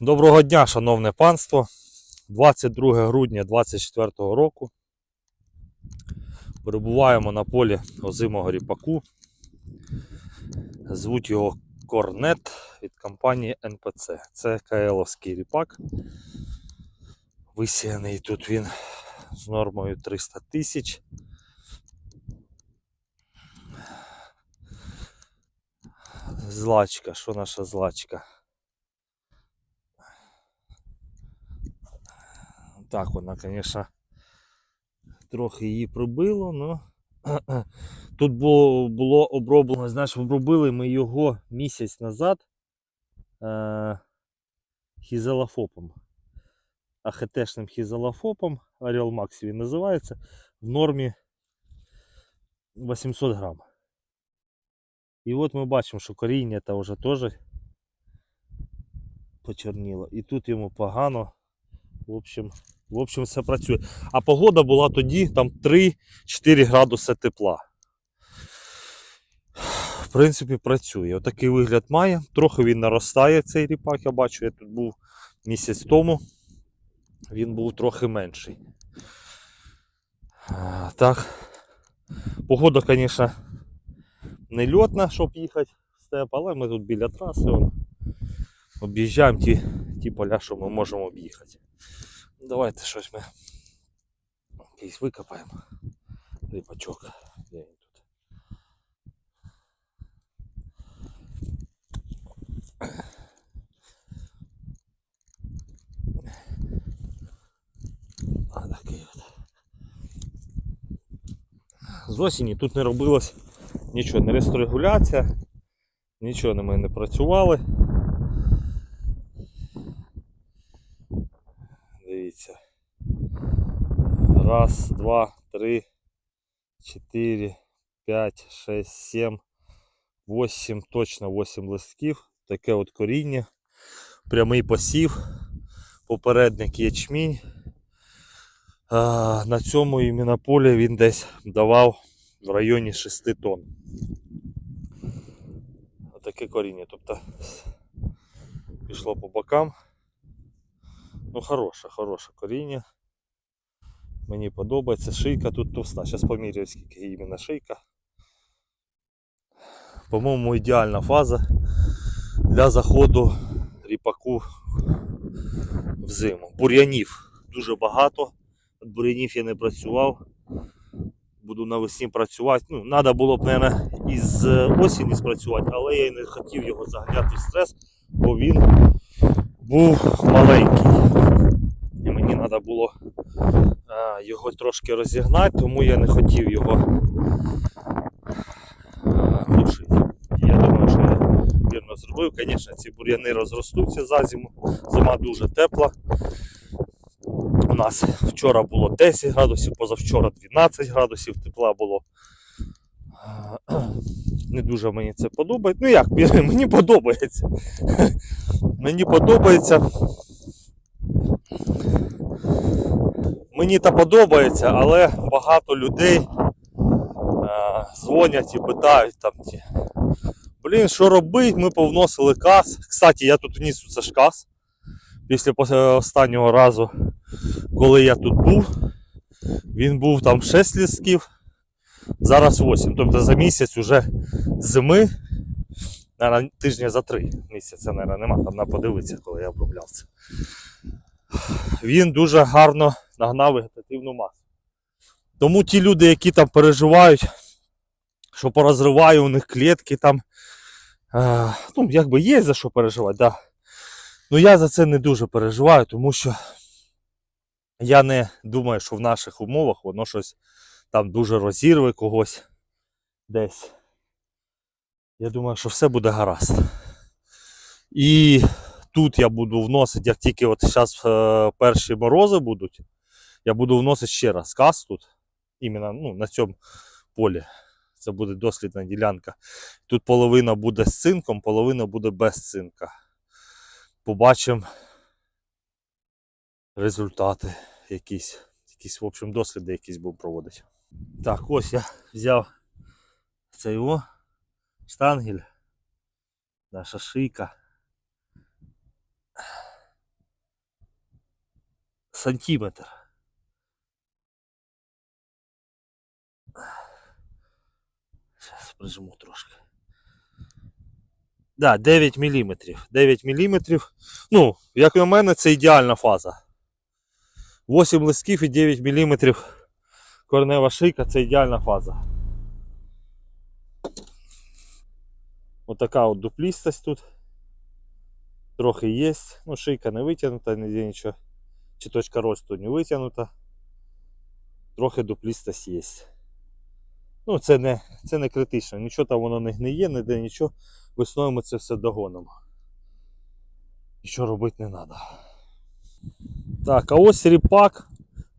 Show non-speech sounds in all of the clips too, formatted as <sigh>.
Доброго дня, шановне панство. 22 грудня 2024 року. Перебуваємо на полі озимого ріпаку. Звуть його Корнет від компанії НПЦ. Це КЛовський ріпак. Висіяний тут він з нормою 300 тисяч. Злачка, що наша злачка? Так, вона, звісно, трохи її прибило, але <clears throat> тут було, було оброблено, знаєш, обробили ми його місяць назад е- хізелофопом. АХТшним хізелофопом, Орел Max він називається, в нормі 800 грам. І от ми бачимо, що коріння та вже теж почерніло. І тут йому погано. В общем, в общем, все працює. А погода була тоді там 3-4 градуси тепла. В принципі, працює. Отакий вигляд має. Трохи він наростає цей ріпак, я бачу. Я тут був місяць тому. Він був трохи менший. Так. Погода, звісно, не льотна, щоб їхати в степ, але ми тут біля траси. Об'їжджаємо ті, ті поля, що ми можемо об'їхати. Давайте щось ми якийсь викопаємо. Ріпачок. Де він тут? А, такий от. З осені тут не робилось нічого, не ресторегуляція, нічого на мене не працювали. Раз, два, три, чотири, п'ять, шесть, сім, восемь, точно восемь листків. Таке от коріння. Прямий посів. Попередник ячмінь. А, на цьому іменно полі він десь давав в районі 6 тонн. Отаке коріння. Тобто пішло по бокам. Ну, хороше, хороше коріння. Мені подобається. Шийка тут товста. Зараз поміряю, скільки іменно шийка. По-моєму, ідеальна фаза для заходу ріпаку в зиму. Бур'янів дуже багато. От бур'янів я не працював. Буду навесні працювати. Ну, треба було б, мабуть, із осені спрацювати, але я й не хотів його заганяти в стрес, бо він був маленький. І мені треба було його трошки розігнати, тому я не хотів його а, глушити. Я думаю, що я вірно зробив. Звісно, ці бур'яни розростуться за зиму. Зима дуже тепла. У нас вчора було 10 градусів, позавчора 12 градусів тепла було. Не дуже мені це подобається. Ну як, <laughs> мені подобається. Мені подобається. Мені та подобається, але багато людей е, дзвонять і питають там ті. Блін, що робить? Ми повносили каз. Кстати, я тут вніс це ж каз. Після останнього разу, коли я тут був, він був там 6 лістків, зараз 8. Тобто за місяць уже зими, наверное, тижня за 3 місяця, наверное, нема, там на подивитися, коли я обробляв це. Він дуже гарно нагнав вегетативну масу. Тому ті люди, які там переживають, що порозриваю у них клітки там. Е, ну, якби є за що переживати, да. Ну я за це не дуже переживаю, тому що я не думаю, що в наших умовах воно щось там дуже розірве когось десь. Я думаю, що все буде гаразд. І тут я буду вносити, як тільки от зараз е, перші морози будуть, я буду вносити ще раз каз тут, іменно ну, на цьому полі. Це буде дослідна ділянка. Тут половина буде з цинком, половина буде без цинка. Побачимо результати якісь. Якісь, в общем, досліди якісь буду проводити. Так, ось я взяв цей о штангель, наша шийка. сантиметр. Зараз прижму трошки. Да, 9 мм. 9 мм. Ну, як на мене, це ідеальна фаза. 8 листків і 9 мм коренева шийка це ідеальна фаза. Отака от дуплістость тут. Трохи є. Ну, шийка не витягнута, ніде нічого. Чи точка росту не витягнута. Трохи дуплістость є. Ну, це не, це не критично. Нічого там воно не гниє, ніде нічого. Весною ми це все догонимо. Нічого робити не треба. Так, а ось ріпак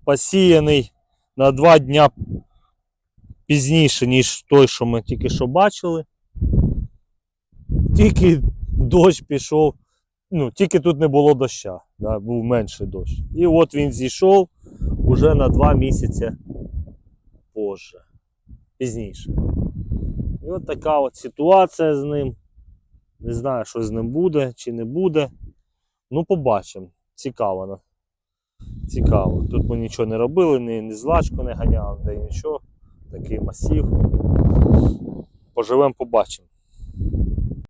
посіяний на два дня пізніше, ніж той, що ми тільки що бачили. Тільки дощ пішов. Ну, тільки тут не було доща, да, був менший дощ. І от він зійшов уже на два місяці позже, пізніше. І от така от ситуація з ним. Не знаю, що з ним буде чи не буде. Ну, побачимо. Цікаво. Цікаво. Тут ми нічого не робили, ні, ні злачку не ганяли, де нічого. Такий масів. Поживемо, побачимо.